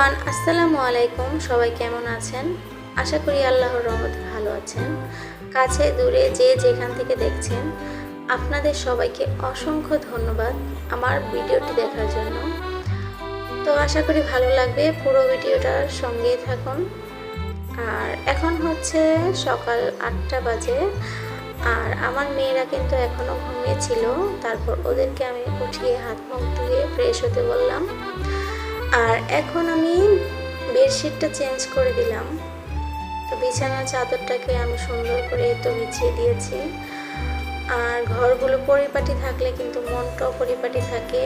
Everyone, আসসালামু আলাইকুম। সবাই কেমন আছেন? আশা করি আল্লাহর রহমতে ভালো আছেন। কাছে, দূরে, যে যেখান থেকে দেখছেন, আপনাদের সবাইকে অসংখ্য ধন্যবাদ আমার ভিডিওটি দেখার জন্য। তো আশা করি ভালো লাগবে পুরো ভিডিওটার সঙ্গেই থাকুন। আর এখন হচ্ছে সকাল আটটা বাজে। আর আমার মেয়েরা কিন্তু এখনও ঘুমিয়েছিল তারপর ওদেরকে আমি উঠিয়ে হাত মুখ ধুয়ে ফ্রেশ হতে বললাম। আর এখন আমি বেডশিটটা চেঞ্জ করে দিলাম। তো বিছানার চাদরটাকে আমি সুন্দর করে তো বিছিয়ে দিয়েছি। আর ঘরগুলো পরিপাটি থাকলে কিন্তু মনটাও পরিপাটি থাকে।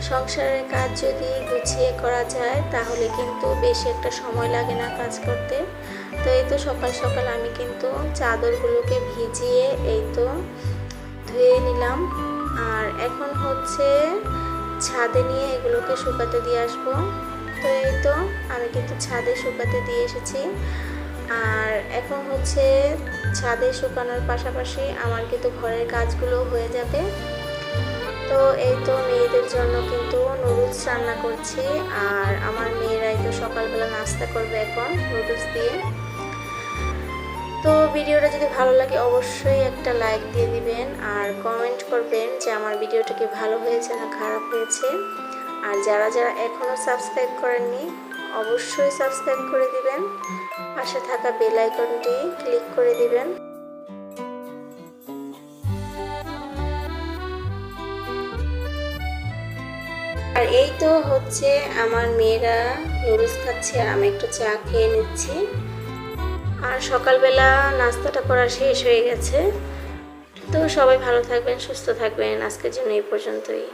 সংসারের কাজ যদি গুছিয়ে করা যায়, তাহলে কিন্তু বেশি একটা সময় লাগে না কাজ করতে। তো এই তো সকাল সকাল আমি কিন্তু চাদরগুলোকে ভিজিয়ে এই তো ধুয়ে নিলাম। আর এখন হচ্ছে ছাদে নিয়ে এগুলোকে শুকাতে দিয়ে আসব। তো এই তো, আমি কিন্তু ছাদে শুকাতে দিয়ে এসেছি। আর এখন হচ্ছে ছাদে শুকানোর পাশাপাশি আমার কিন্তু ঘরের কাজগুলো হয়ে যাবে। তো এই তো মেয়েদের জন্য কিন্তু নুডলস রান্না করছি। আর আমার মেয়েরাই তো সকালবেলা নাস্তা করবে এখন নুডলস দিয়ে। তো ভিডিওটা যদি ভালো লাগে, অবশ্যই একটা লাইক দিয়ে দিবেন আর কমেন্ট করবেন যে আমার ভিডিওটা কি ভালো হয়েছে না খারাপ হয়েছে। আর যারা যারা এখনও সাবস্ক্রাইব করেননি, অবশ্যই সাবস্ক্রাইব করে দিবেন। পাশে থাকা বেল আইকনটি ক্লিক করে দিবেন। আর এই তো হচ্ছে আমার মেয়েরা নুডলস খাচ্ছে আর আমি একটু চা খেয়ে নিচ্ছি। আর সকালবেলা নাস্তাটা করা শেষ হয়ে গেছে। তো সবাই ভালো থাকবেন, সুস্থ থাকবেন। আজকের জন্য এই পর্যন্তই।